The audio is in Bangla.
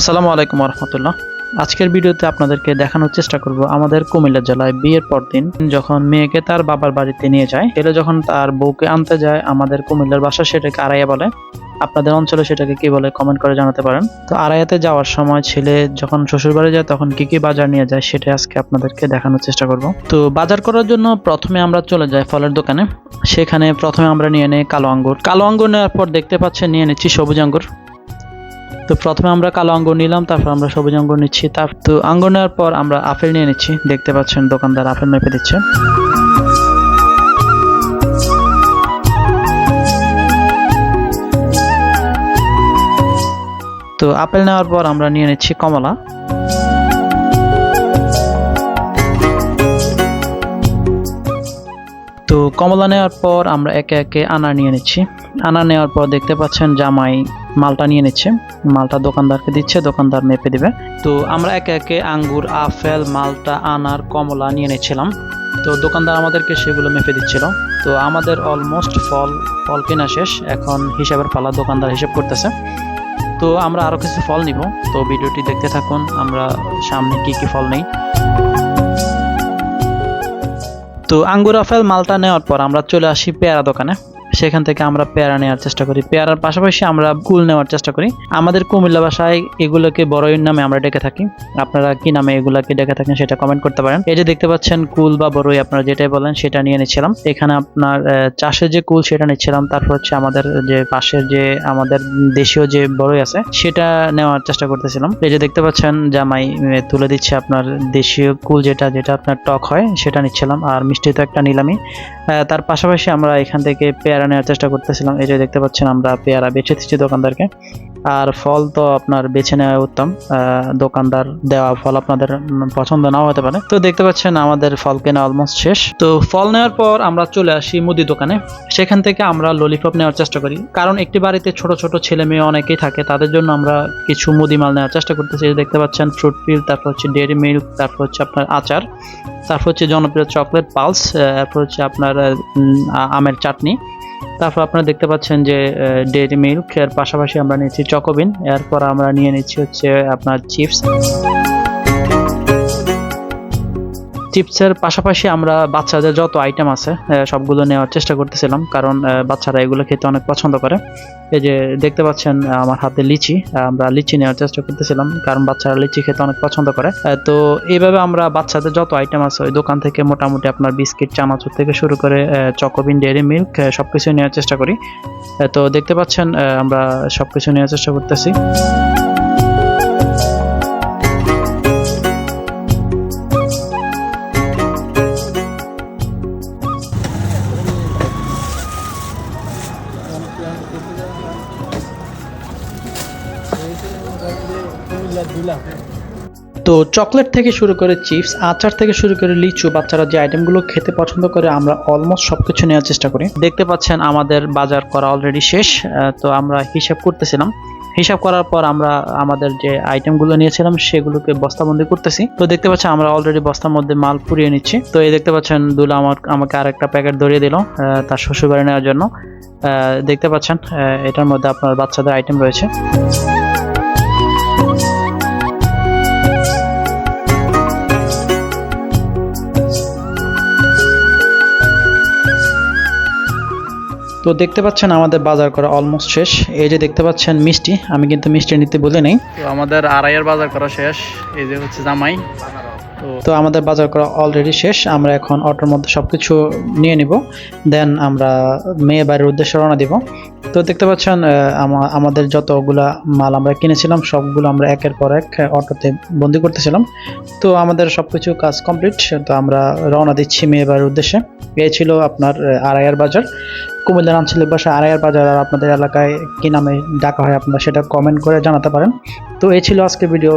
আসসালামু আলাইকুম রহমতুল্লাহ আজকের ভিডিওতে আপনাদেরকে দেখানোর চেষ্টা করব আমাদের কুমিল্লা জেলায় বিয়ের পর দিন যখন মেয়েকে তার বাবার বাড়িতে নিয়ে যায়, ছেলে যখন তার বউকে আনতে যায়, আমাদের কুমিল্লার বাসা সেটাকে আড়াইয়া বলে। আপনাদের অঞ্চলে সেটাকে কি বলে কমেন্ট করে জানাতে পারেন। তো আড়াইয়াতে যাওয়ার সময় ছেলে যখন শ্বশুর বাড়ি যায়, তখন কি কি বাজার নিয়ে যায় সেটা আজকে আপনাদেরকে দেখানোর চেষ্টা করব। তো বাজার করার জন্য প্রথমে আমরা চলে যাই ফলের দোকানে। সেখানে প্রথমে আমরা নিয়ে নেই কালো আঙ্গুর। কালো আঙ্গুর নেওয়ার পর দেখতে পাচ্ছেন, নিয়ে নিচ্ছি সবুজ আঙ্গুর। তো প্রথমে আমরা কালো আঙ্গুর নিলাম, তারপর আমরা সবুজ আঙ্গুর নিচ্ছি। তার তো আঙ্গুর নেওয়ার পর আমরা আপেল নিয়ে নিচ্ছি। দেখতে পাচ্ছেন দোকানদার আপেল মেপে দিচ্ছে। তো আপেল নেওয়ার পর আমরা নিয়ে নিচ্ছি কমলা। তো কমলা নেওয়ার পর আমরা একে একে আনার নিয়ে নিচ্ছি। আনার নেওয়ার পর দেখতে পাচ্ছেন জামাই মালটা নিয়ে নিচ্ছে। মালটা দোকানদারকে দিচ্ছে, দোকানদার মেপে দিবে। তো আমরা একে একে আঙ্গুর, আপেল, মালটা, আনার, কমলা নিয়ে নিচ্ছিলাম। তো দোকানদার আমাদেরকে সেগুলো মেপে দিচ্ছিল। তো আমাদের অলমোস্ট ফল ফল কেনা শেষ। এখন হিসাবের পালা দোকানদার হিসাব করতেছে। তো আমরা আরও কিছু ফল নিব। তো ভিডিওটি দেখতে থাকুন। আমরা সামনে কি কি ফল নেই। তো আঙ্গুর ফেল মালটা নেওয়ার পর আমরা চলে আসি পেয়ারা দোকানে। সেখান থেকে আমরা পেয়ারা নেওয়ার চেষ্টা করি। পেয়ারার পাশাপাশি আমরা কুল নেওয়ার চেষ্টা করি। আমাদের কুমিল্লা ভাষায় এগুলোকে বড়ইর নামে আমরা ডেকে থাকি। আপনারা কি নামে এগুলাকে ডেকে থাকেন সেটা কমেন্ট করতে পারেন। এই যে দেখতে পাচ্ছেন কুল বা বড়ই, আপনারা যেটাই বলেন সেটা নিয়ে নিচ্ছিলাম। এখানে আপনার চাষের যে কুল সেটা নিচ্ছিলাম। তারপর হচ্ছে আমাদের যে পাশের যে আমাদের দেশীয় যে বড়ই আছে, সেটা নেওয়ার চেষ্টা করতেছিলাম। এই যে দেখতে পাচ্ছেন জামাই তুলে দিচ্ছে আপনার দেশীয় কুল যেটা যেটা আপনার টক হয়, সেটা নিচ্ছিলাম। আর মিষ্টি তো একটা নিলামই। তার পাশাপাশি আমরা এখান থেকে পেয়ারা নেওয়ার চেষ্টা করতেছিলাম। এই যে দেখতে পাচ্ছেন আমরা পেয়ারা বেছে দিচ্ছি দোকানদারকে। আর ফল তো আপনার বেছে নেওয়া উত্তম। দোকানদার দেওয়া ফল আপনাদের পছন্দ নাও হতে পারে। তো দেখতে পাচ্ছেন আমাদের ফল কেনা অলমোস্ট শেষ। তো ফল নেওয়ার পর আমরা চলে আসি মুদি দোকানে। সেখান থেকে আমরা ললিপপ নেওয়ার চেষ্টা করি। কারণ একটি বাড়িতে ছোট ছোট ছেলে মেয়ে অনেকেই থাকে। তাদের জন্য আমরা কিছু মুদি মাল নেওয়ার চেষ্টা করতেছি। দেখতে পাচ্ছেন ফ্রুট ফিল তারপর হচ্ছে ডেয়ারি মিল্ক তারপর হচ্ছে আপনার আচার, তারপর হচ্ছে জনপ্রিয় চকলেট পালস তারপর হচ্ছে আপনার আমের চাটনি। তারপর আপনারা দেখতে পাচ্ছেন যে ডেয়ারি মিল্ক এর পাশাপাশি আমরা নিয়েছি চকোবিন এরপর আমরা নিয়ে নিচ্ছি হচ্ছে আপনার চিপস চিপসের পাশাপাশি আমরা বাচ্চাদের যত আইটেম আছে সবগুলো নেওয়ার চেষ্টা করতেছিলাম। কারণ বাচ্চারা এগুলো খেতে অনেক পছন্দ করে। এই যে দেখতে পাচ্ছেন আমার হাতে লিচি আমরা লিচি নেওয়ার চেষ্টা করতেছিলাম, কারণ বাচ্চারা লিচি খেতে অনেক পছন্দ করে। তো এইভাবে আমরা বাচ্চাদের যত আইটেম আছে, ওই দোকান থেকে মোটামুটি আপনার বিস্কিট, চানাচুর থেকে শুরু করে চকোবিন, ডেয়ারি মিল্ক সবকিছু নেওয়ার চেষ্টা করি। তো দেখতে পাচ্ছেন আমরা সবকিছু নেওয়ার চেষ্টা করতেছি। তো চকলেট থেকে শুরু করে চিপস, আচার থেকে শুরু করে লিচু, বাচ্চারা যে আইটেমগুলো খেতে পছন্দ করে, আমরা অলমোস্ট সবকিছু নেওয়ার চেষ্টা করি। দেখতে পাচ্ছেন আমাদের বাজার করা অলরেডি শেষ তো আমরা হিসাব করতেছিলাম। হিসাব করার পর আমরা আমাদের যে আইটেমগুলো নিয়েছিলাম, সেগুলোকে বস্তাবন্দি করতেছি। তো দেখতে পাচ্ছেন আমরা অলরেডি বস্তার মধ্যে মাল পুড়িয়ে নিচ্ছি। তো এই দেখতে পাচ্ছেন দুলা আমার, আমাকে আরেকটা প্যাকেট ধরিয়ে দিল তার শ্বশুর বাড়ি নেওয়ার জন্য। দেখতে পাচ্ছেন এটার মধ্যে আপনার বাচ্চাদের আইটেম রয়েছে। তো দেখতে পাচ্ছেন আমাদের বাজার করা অলমোস্ট শেষ। এই যে দেখতে পাচ্ছেন মিষ্টি, আমি কিন্তু মিষ্টি নিতে বলে নেই। তো আমাদের আড়াইয়ের বাজার করা শেষ। এই যে হচ্ছে জামাই। তো আমাদের বাজার করা অলরেডি শেষ, আমরা এখন অটোর মধ্যে সবকিছু নিয়ে নিব দেন আমরা মেয়ে বাড়ির উদ্দেশ্যে রওনা দিব। তো দেখতে পাচ্ছেন আমাদের যতগুলা মাল আমরা কিনেছিলাম, সবগুলো আমরা একের পর এক অটোতে বন্দি করতেছিলাম। তো আমাদের সবকিছু কাজ কমপ্লিট তো আমরা রওনা দিচ্ছি মেয়ে বাড়ির উদ্দেশ্যে। এই ছিল আপনার আড়াইয়ার বাজার। কুমিল্লার আঞ্চলিক ভাষা আড়াইয়ার বাজার, আর আপনাদের এলাকায় কি নামে ডাকা হয় আপনারা সেটা কমেন্ট করে জানাতে পারেন। তো এই ছিল আজকে ভিডিও